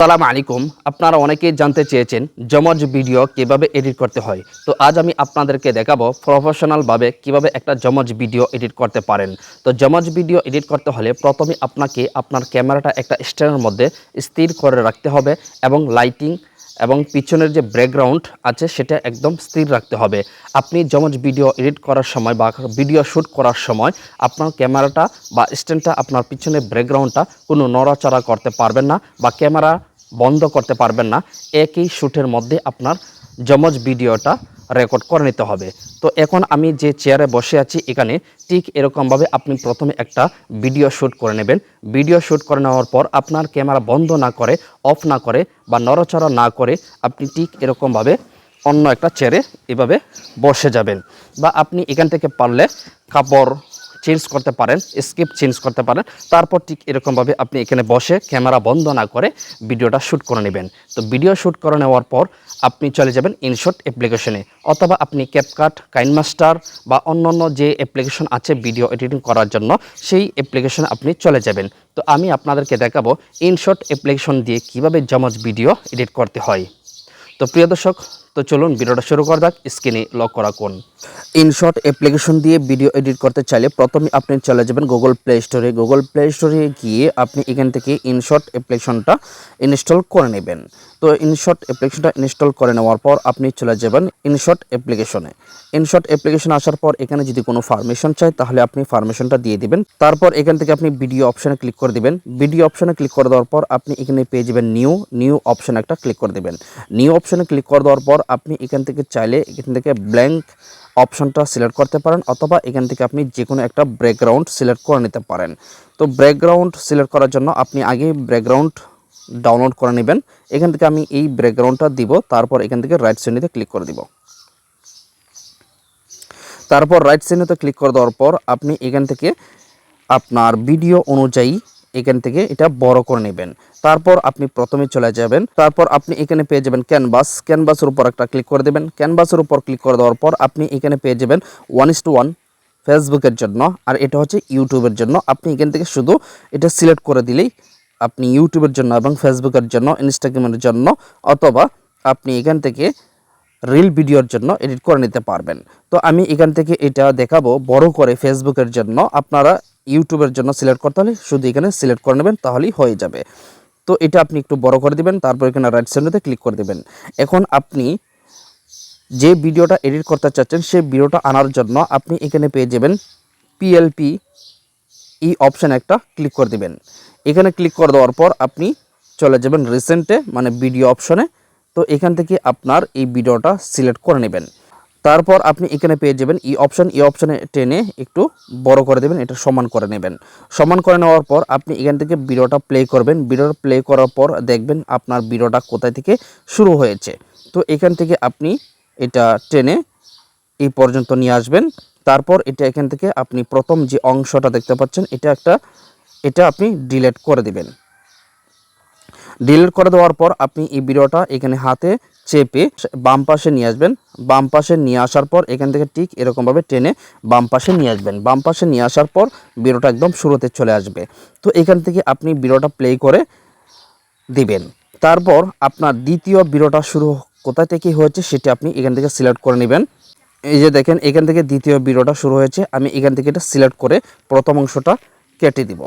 সালাম আলাইকুম। আপনারা অনেকেই জানতে চেয়েছেন জমজ ভিডিও কীভাবে এডিট করতে হয়। তো আজ আমি আপনাদেরকে দেখাবো প্রফেশনালভাবে কীভাবে একটা জমজ ভিডিও এডিট করতে পারেন। তো জমজ ভিডিও এডিট করতে হলে প্রথমে আপনাকে আপনার ক্যামেরাটা একটা স্ট্যান্ডের মধ্যে স্থির করে রাখতে হবে এবং লাইটিং এবং পিছনের যে ব্যাকগ্রাউন্ড আছে সেটা একদম স্থির রাখতে হবে। আপনি যেমন ভিডিও এডিট করার সময় বা ভিডিও শ্যুট করার সময় আপনার ক্যামেরাটা বা স্ট্যান্ডটা আপনার পিছনের ব্যাকগ্রাউন্ডটা কোনো নড়াচড়া করতে পারবেন না বা ক্যামেরা বন্ধ করতে পারবেন না। একই শ্যুটের মধ্যে আপনার জমজ ভিডিওটা রেকর্ড করে নিতে হবে। তো এখন আমি যে চেয়ারে বসে আছি এখানে, ঠিক এরকমভাবে আপনি প্রথমে একটা ভিডিও শ্যুট করে নেবেন। ভিডিও শ্যুট করে নেওয়ার পর আপনার ক্যামেরা বন্ধ না করে অফ না করে বা নড়াচড়া না করে আপনি ঠিক এরকমভাবে অন্য একটা চেয়ারে এভাবে বসে যাবেন। বা আপনি এখান থেকে পারলে কাপড় চেঞ্জ করতে পারেন স্কিপ চেঞ্জ করতে পারেন। তারপর ঠিক এরকমভাবে আপনি এখানে বসে ক্যামেরা বন্ধ না করে ভিডিওটা শ্যুট করে নেবেন। তো ভিডিও শ্যুট করে নেওয়ার পর আপনি চলে যাবেন ইনশট অ্যাপ্লিকেশনে অথবা আপনি ক্যাপকাট কাইনমাস্টার বা অন্যান্য যে অ্যাপ্লিকেশন আছে ভিডিও এডিটিং করার জন্য, সেই অ্যাপ্লিকেশনে আপনি চলে যাবেন। তো আমি আপনাদেরকে দেখাবো ইনশট অ্যাপ্লিকেশন দিয়ে কীভাবে জমজ ভিডিও এডিট করতে হয়। তো প্রিয় দর্শক তো চলুন ভিডিওটা শুরু করা যাক, স্ক্রিনে লক করা কোন ইনশর্ট অ্যাপ্লিকেশন দিয়ে ভিডিও এডিট করতে চাইলে প্রথমে আপনি চলে যাবেন গুগল প্লে স্টোরে গুগল প্লে স্টোরে গিয়ে আপনি এখান থেকে ইনশর্ট অ্যাপ্লিকেশনটা ইনস্টল করে নেবেন। তো ইনশর্ট অ্যাপ্লিকেশনটা ইনস্টল করে নেওয়ার পর আপনি চলে যাবেন ইনশর্ট অ্যাপ্লিকেশনে ইনশর্ট অ্যাপ্লিকেশন আসার পর এখানে যদি কোনো ফার্মেশন চাই তাহলে আপনি ফার্মেশনটা দিয়ে দিবেন। তারপর এখান থেকে আপনি ভিডিও অপশানে ক্লিক করে দিবেন। ভিডিও অপশানে ক্লিক করে দেওয়ার পর আপনি এখানে পেয়ে যাবেন নিউ নিউ অপশানে একটা ক্লিক করে দেবেন। নিউ অপশানে ক্লিক করে দেওয়ার পর আপনি এখান থেকে চাইলে এখান থেকে ব্ল্যাঙ্ক অপশনটা সিলেক্ট করতে পারেন অথবা এখান থেকে আপনি যে কোনো একটা ব্যাকগ্রাউন্ড সিলেক্ট করে নিতে পারেন। তো ব্যাকগ্রাউন্ড সিলেক্ট করার জন্য আপনি আগে ব্যাকগ্রাউন্ড ডাউনলোড করে নেবেন। এখান থেকে আমি এই ব্যাকগ্রাউন্ডটা দিব, তারপর এখান থেকে রাইট শ্রেণীতে ক্লিক করে দিব। তারপর রাইট শ্রেণীতে ক্লিক করে দেওয়ার পর আপনি এখান থেকে আপনার ভিডিও অনুযায়ী এখান থেকে এটা বড় করে নেবেন। তারপর আপনি প্রথমে চলে যাবেন। তারপর আপনি এখানে পেয়ে যাবেন ক্যানভাস ক্যানভাসের উপর একটা ক্লিক করে দেবেন। ক্যানভাসের উপর ক্লিক করে দেওয়ার পর আপনি এখানে পেয়ে যাবেন ওয়ান ইস টু ওয়ান ফেসবুকের জন্য। আর এটা হচ্ছে ইউটিউবের জন্য। আপনি এখান থেকে শুধু এটা সিলেক্ট করে দিলেই আপনি ইউটিউবের জন্য এবং ফেসবুকের জন্য ইনস্টাগ্রামের জন্য অথবা আপনি এখান থেকে রিল ভিডিওর জন্য এডিট করে নিতে পারবেন। তো আমি এখান থেকে এটা দেখাবো বড় করে ফেসবুকের জন্য। আপনারা ইউটিউবের জন্য সিলেক্ট করতে হলে শুধু এখানে সিলেক্ট করে নেবেন, তাহলেই হয়ে যাবে। তো এটা আপনি একটু বড় করে দিবেন, তারপর এখানে রাইট সাইডেতে ক্লিক করে দেবেন। এখন আপনি যে ভিডিওটা এডিট করতে চাচ্ছেন, সেই ভিডিওটা আনার জন্য আপনি এখানে পেয়ে যাবেন পিএলপি এই অপশান একটা ক্লিক করে দিবেন। এখানে ক্লিক করে দেওয়ার পর আপনি চলে যাবেন রিসেন্টে মানে ভিডিও অপশনে তো এখান থেকে আপনার এই ভিডিওটা সিলেক্ট করে নেবেন। তারপর আপনি এখানে পেয়ে যাবেন ই অপশন ই অপশনে টেনে একটু বড় করে দেবেন, এটা সমান করে নেবেন। সমান করে নেওয়ার পর আপনি এখান থেকে ভিডিওটা প্লে করবেন। ভিডিওটা প্লে করার পর দেখবেন আপনার ভিডিওটা কোথায় থেকে শুরু হয়েছে। তো এখান থেকে আপনি এটা টেনে এই পর্যন্ত নিয়ে আসবেন। তারপর এটা এখান থেকে আপনি প্রথম যে অংশটা দেখতে পাচ্ছেন, এটা একটা, এটা আপনি ডিলেট করে দিবেন। ডিলিট করে দেওয়ার পর আপনি এই ভিডিওটা এখানে হাতে চেপে বাম পাশে নিয়ে আসবেন। বাম পাশে নিয়ে আসার পর এখান থেকে ঠিক এরকমভাবে টেনে বাম পাশে নিয়ে আসবেন। বাম পাশে নিয়ে আসার পর ভিডিওটা একদম শুরুতে চলে আসবে। তো এখান থেকে আপনি ভিডিওটা প্লে করে দিবেন। তারপর আপনার দ্বিতীয় ভিডিওটা শুরু কোথা থেকে হয়েছে সেটা আপনি এখান থেকে সিলেক্ট করে নেবেন। এই যে দেখেন, এখান থেকে দ্বিতীয় ভিডিওটা শুরু হয়েছে। আমি এখান থেকে এটা সিলেক্ট করে প্রথম অংশটা কেটে দিব।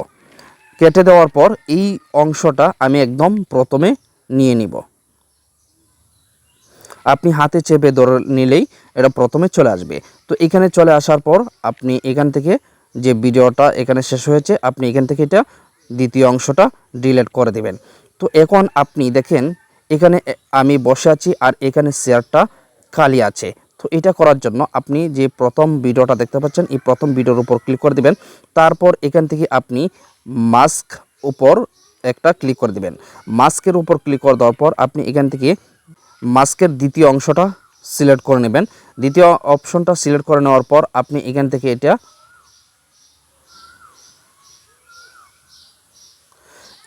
কেটে দেওয়ার পর এই অংশটা আমি একদম প্রথমে নিয়ে নিব। আপনি হাতে চেপে ধরে নিলেই এটা প্রথমে চলে আসবে। তো এখানে চলে আসার পর আপনি এখান থেকে যে ভিডিওটা এখানে শেষ হয়েছে, আপনি এখান থেকে এটা দ্বিতীয় অংশটা ডিলিট করে দেবেন। তো এখন আপনি দেখেন, এখানে আমি বসে আছি আর এখানে শেয়ারটা খালি আছে। তো এটা করার জন্য আপনি যে প্রথম ভিডিওটা দেখতে পাচ্ছেন, এই প্রথম ভিডিওর উপর ক্লিক করে দেবেন। তারপর এখান থেকে আপনি মাস্ক উপর একটা ক্লিক করে দিবেন। মাস্কের উপর ক্লিক করে দেওয়ার পর আপনি এখান থেকে মাস্কের দ্বিতীয় অংশটা সিলেক্ট করে নেবেন। দ্বিতীয় অপশনটা সিলেক্ট করে নেওয়ার পর আপনি এখান থেকে এটা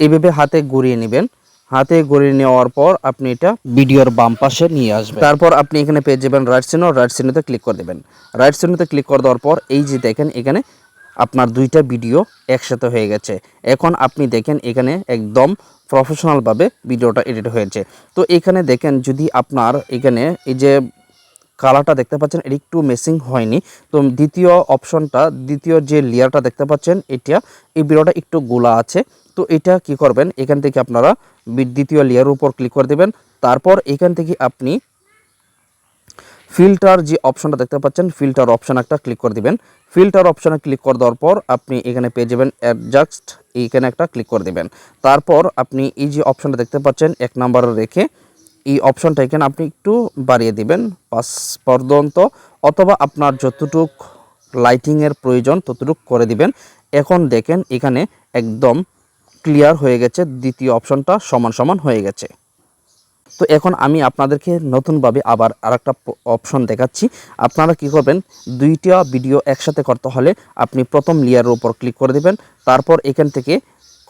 এইভাবে হাতে ঘুরিয়ে নেবেন। হাতে গড়িয়ে নেওয়ার পর আপনি এটা ভিডিওর বাম পাশে নিয়ে আসবেন। তারপর আপনি এখানে পেয়ে যাবেন রাইট সিনো রাইট সিনোতে ক্লিক করে দেবেন। রাইট সিনোতে ক্লিক করে দেওয়ার পর এই যে দেখেন এখানে আপনার দুইটা ভিডিও একসাথে হয়ে গেছে। এখন আপনি দেখেন এখানে একদম প্রফেশনালভাবে ভিডিওটা এডিট হয়েছে। তো এখানে দেখেন যদি আপনার এখানে এই যে কালারটা দেখতে পাচ্ছেন, এটি একটু মেসিং হয়নি। তো দ্বিতীয় অপশনটা দ্বিতীয় যে লেয়ারটা দেখতে পাচ্ছেন, এটা, এই ভিডিওটা একটু গোলা আছে। তো এটা কি করবেন? এখান থেকে আপনারা দ্বিতীয় লেয়ারের উপর ক্লিক করে দেবেন। তারপর এখান থেকে আপনি ফিল্টার যে অপশনটা দেখতে পাচ্ছেন, ফিল্টার অপশন একটা ক্লিক করে দিবেন। ফিল্টার অপশনে ক্লিক করে দেওয়ার পর আপনি এখানে পেয়ে যাবেন অ্যাডজাস্ট, এইখানে একটা ক্লিক করে দিবেন। তারপর আপনি এই যে অপশনটা দেখতে পাচ্ছেন, এক নম্বরে রেখে এই অপশনটা এখানে আপনি একটু বাড়িয়ে দিবেন। পাঁচ পর্যন্ত, অথবা আপনার যতটুক লাইটিংয়ের প্রয়োজন ততটুক করে দিবেন। এখন দেখেন এখানে একদম ক্লিয়ার হয়ে গেছে, দ্বিতীয় অপশনটা সমান সমান হয়ে গেছে। তো এখন আমি আপনাদেরকে নতুনভাবে আবার আরেকটা অপশন দেখাচ্ছি। আপনারা কি করবেন, দুইটা ভিডিও একসাথে করতে হলে আপনি প্রথম লেয়ারের উপর ক্লিক করে দিবেন। তারপর এখান থেকে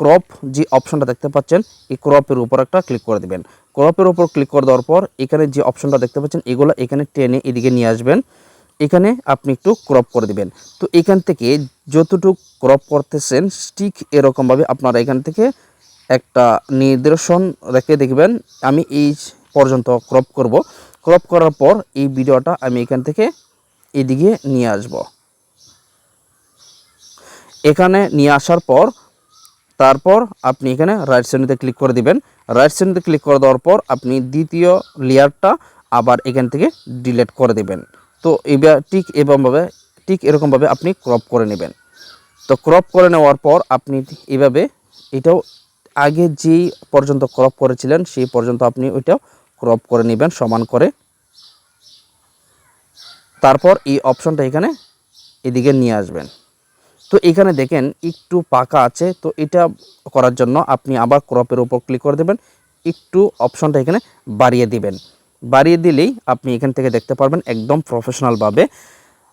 ক্রপ যে অপশনটা দেখতে পাচ্ছেন, এই ক্রপের উপর একটা ক্লিক করে দিবেন। ক্রপের উপর ক্লিক করে দেওয়ার পর এখানে যে অপশনটা দেখতে পাচ্ছেন, এগুলো এখানে টেনে এদিকে নিয়ে আসবেন। এখানে আপনি একটু ক্রপ করে দিবেন। তো এখান থেকে যতটুকু ক্রপ করতেছেন, ঠিক এরকমভাবে আপনারা এখান থেকে একটা নির্দেশন রেখে দেখবেন, আমি এই পর্যন্ত ক্রপ করব। ক্রপ করার পর এই ভিডিওটা আমি এখান থেকে এদিকে নিয়ে আসব। এখানে নিয়ে আসার পর, তারপর আপনি এখানে রাইট শ্রেণীতে ক্লিক করে দিবেন। রাইট শ্রেণীতে ক্লিক করে দেওয়ার পর আপনি দ্বিতীয় লেয়ারটা আবার এখান থেকে ডিলিট করে দিবেন। তো এবার ঠিক এরকমভাবে ঠিক এরকমভাবে আপনি ক্রপ করে নেবেন। তো ক্রপ করে নেওয়ার পর আপনি এভাবে এটাও আগে যেই পর্যন্ত ক্রপ করেছিলেন, সেই পর্যন্ত আপনি ওইটা ক্রপ করে নেবেন সমান করে। তারপর এই অপশনটা এখানে এদিকে নিয়ে আসবেন। তো এখানে দেখেন একটু পাকা আছে, তো এটা করার জন্য আপনি আবার ক্রপের উপর ক্লিক করে দেবেন। একটু অপশনটা এখানে বাড়িয়ে দিবেন। বাড়িয়ে দিলেই আপনি এখান থেকে দেখতে পারবেন একদম প্রফেশনালভাবে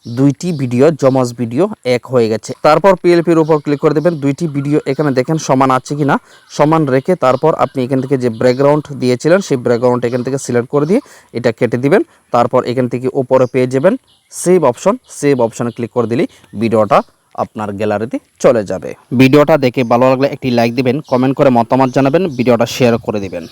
দুইটি ভিডিও, জমজ ভিডিও, এক হয়ে গেছে। তারপর পিএলপির উপর ক্লিক করে দেবেন। দুইটি ভিডিও এখানে দেখেন সমান আছে কিনা। সমান রেখে তারপর আপনি এখান থেকে যে ব্যাকগ্রাউন্ড দিয়েছিলেন, সেই ব্যাকগ্রাউন্ড এখান থেকে সিলেক্ট করে দিয়ে এটা কেটে দিবেন। তারপর এখান থেকে উপরে পেয়ে যাবেন সেভ অপশন সেভ অপশনে ক্লিক করে দিলেই ভিডিওটা আপনার গ্যালারিতে চলে যাবে। ভিডিওটা দেখে ভালো লাগলে একটি লাইক দিবেন কমেন্ট করে মতামত জানাবেন, ভিডিওটা শেয়ার করে দিবেন।